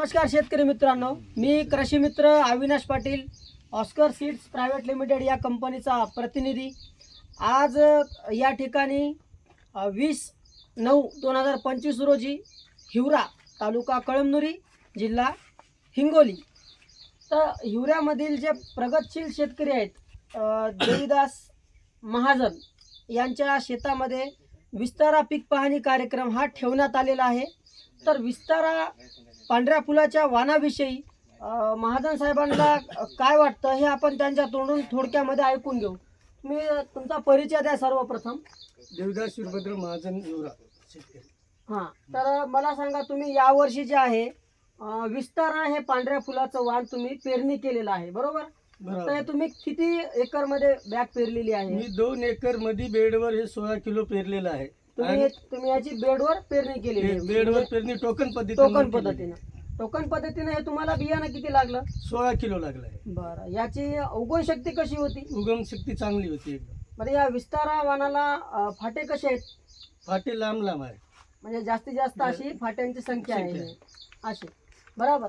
नमस्कार शेतकरी मित्रांनो. मी कृषी मित्र Avinash Patil Oscar seeds private limited या कंपनीचा प्रतिनिधी. आज या ठिकाणी वीस नऊ दोन हजार पंचवीस रोजी हिवरा तालुका कळमनुरी जिल्हा हिंगोली. तर हिवऱ्यामधील जे प्रगतशील शेतकरी आहेत देवीदास महाजन यांच्या शेतामध्ये विस्तारा पीक पाहणी कार्यक्रम हा ठेवण्यात आलेला आहे. तर विस्तारा पांढऱ्या फुलाच्या वाणाविषयी अ, महाजन साहेबांना काय वाटतं हे आपण त्यांच्या तोंडून थोडक्यामध्ये ऐकून घेऊ. तुम्ही तुमचा परिचय द्या सर्वप्रथम. देवदास वीरभद्र महाजन हां तर मला सांगा तुम्ही यावर्षी जे आहे विस्तारा हे पांढऱ्या फुलाचं वाण तुम्ही पेरणी केलेलं आहे बरोबर? तर हे बरोबर तुम्ही किती एकरमध्ये बॅग पेरलेली आहे? मी दोन एकरमध्ये बेडवर हे सोळा किलो पेरलेलं आहे. तुम्ही याची बेडवर पेरणी आहे. बेडवर पेरणी टोकन पद्धतीने टोकन पद्धतीनं. टोकन पद्धतीनं हे तुम्हाला बियाणं किती लागलं? सोळा किलो लागलाय बरं. याची उगवण शक्ती कशी होती? उगम शक्ती चांगली होती एकदम. बरं या विस्तारा वाणाला अ, फाटे कसे आहेत? फाटे लांब लांब आहे म्हणजे जास्तीत जास्त अशी फाट्यांची संख्या आहे. अशी. बरोबर.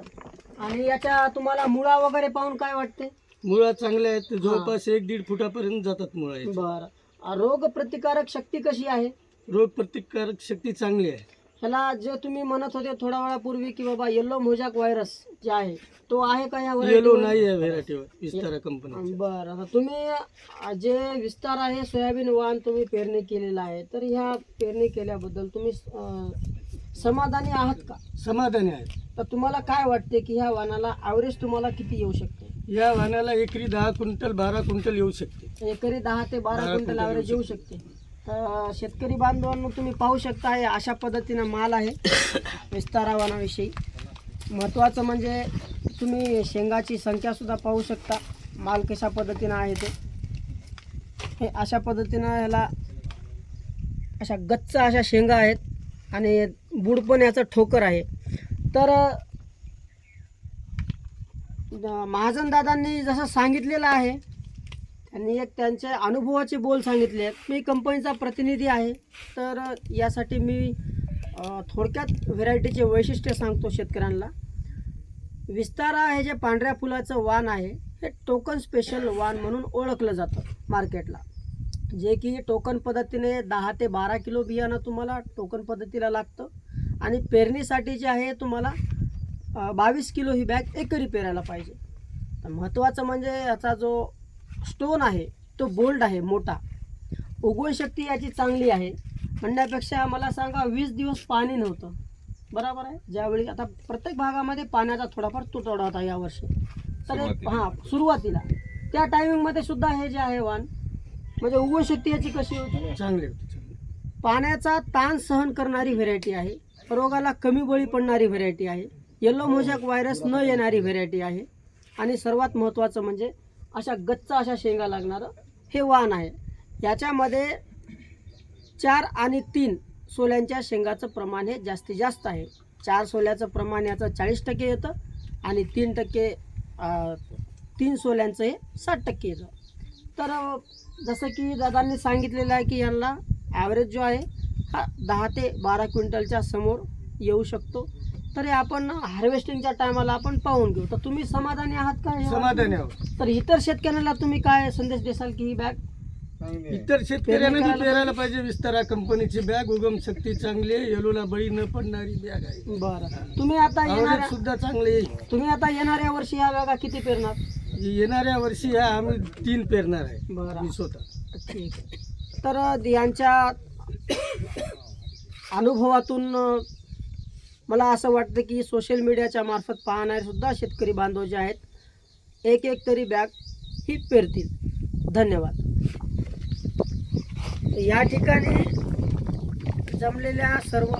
आणि याच्या तुम्हाला मुळा वगैरे पाहून काय वाटते? मुळा चांगल्या आहेत. जवळपास एक दीड फुटापर्यंत जातात मुळा. बरं. रोग प्रतिकारक शक्ती कशी आहे? रोग प्रतिकारक शक्ती चांगली आहे. ह्याला जे तुम्ही म्हणत होते थोड्या वेळापूर्वी की बाबा येल्लो मोजॅक व्हायरस जे आहे तो आहे का या variety येलो वर? नाही आहे व्हेरायटीवर विस्तारा कंपनी बरं आता तुम्ही जे विस्तार आहे सोयाबीन वाण तुम्ही पेरणी केलेला आहे तर ह्या पेरणी केल्याबद्दल तुम्ही अ, समाधानी आहात का? समाधानी आहे. तर तुम्हाला काय वाटते की ह्या वाणाला ॲव्हरेज तुम्हाला किती येऊ शकते? या वाहनाला एकरी दहा क्विंटल बारा क्विंटल येऊ शकते. एकरी दहा ते बारा बारा क्विंटल क्विंटल ॲव्हरेज येऊ शकते. तर शेतकरी बांधवांनो तुम्ही पाहू शकता हे अशा पद्धतीनं माल आहे विस्तारावानाविषयी. महत्त्वाचं म्हणजे तुम्ही शेंगाची संख्यासुद्धा पाहू शकता माल कशा पद्धतीनं आहे ते. हे अशा पद्धतीनं ह्याला अशा गच्च अशा शेंगा आहेत आणि बुड पण याचं ठोकर आहे. तर महाजनदादांनी महाजन दादांनी जसं सांगितलेलं आहे त्यांनी एक त्यांचे अनुभवाचे बोल सांगितले आहेत. मी कंपनीचा प्रतिनिधी आहे. तर यासाठी मी थोडक्यात व्हेरायटीचे वैशिष्ट्य सांगतो शेतकऱ्यांना. विस्तारा हे जे पांढऱ्या फुलाचं वाण आहे हे टोकन स्पेशल वाण म्हणून ओळखलं जातं मार्केटला. जे की टोकन पद्धतीने दहा ते बारा किलो बियाणं तुम्हाला टोकन पद्धतीला लागतं. आणि पेरणीसाठी जे आहे तुम्हाला बावीस किलो ही बॅग एकरी पेरायला पाहिजे. तर महत्त्वाचं म्हणजे याचा जो स्टोन आहे तो बोल्ड आहे मोठा. उगवण शक्ती याची चांगली आहे. म्हणण्यापेक्षा मला सांगा वीस दिवस पाणी नव्हतं. बरोबर आहे? ज्यावेळी आता प्रत्येक भागामध्ये पाण्याचा थोडाफार तुटवडा होता यावर्षी तर हां सुरुवातीला. त्या टायमिंगमध्ये सुद्धा हे जे आहे वाण म्हणजे उगवण शक्ती याची कशी होती? चांगली होती चांगली. पाण्याचा ताण सहन करणारी व्हेरायटी आहे. रोगाला कमी बळी पडणारी व्हेरायटी आहे. येलो मोजॅक व्हायरस न येणारी व्हेरायटी आहे. आणि सर्वात महत्त्वाचं म्हणजे अशा गच्च अशा शेंगा लागणारं हे वाण आहे. याच्यामध्ये चार आणि तीन सोल्यांच्या शेंगाचं प्रमाण हे जास्तीत जास्त आहे. चार सोल्याचं प्रमाण याचं चाळीस टक्के येतं आणि तीन टक्के तीन सोल्यांचं हे साठ टक्के येतं. तर जसं की दादांनी सांगितलेलं आहे की यांना ॲव्हरेज जो आहे हा दहा ते बारा क्विंटलच्या समोर येऊ शकतो. तर आपण हार्वेस्टिंगच्या टायमाला आपण पाहून घेऊ. तर तुम्ही समाधानी आहात का? यावर? समाधानी आहोत. तर इतर शेतकऱ्यांना तुम्ही काय संदेश देसाल की ही बॅग इतर शेतकऱ्यांना बी पेरायला पाहिजे. विस्तारा कंपनीची बॅग उगम शक्ती चांगली आहे येलोला बळी न पडणारी बॅग आहे. बरं. तुम्ही आता आवरेज येणाऱ्या सुद्धा चांगले येईल तुम्ही आता येणाऱ्या वर्षी ह्या बॅगा किती पेरणार? येणाऱ्या वर्षी ह्या आम्ही तीन पेरणार आहे. बरं. मी स्वतः. ठीक आहे. तर यांच्या अनुभवातून मला असं वाटतं की सोशल मीडियाच्या मार्फत पाहणारे सुद्धा शेतकरी बांधव जे आहेत एक एक तरी बॅग ही पेरतील. धन्यवाद. या ठिकाणी जमलेल्या सर्व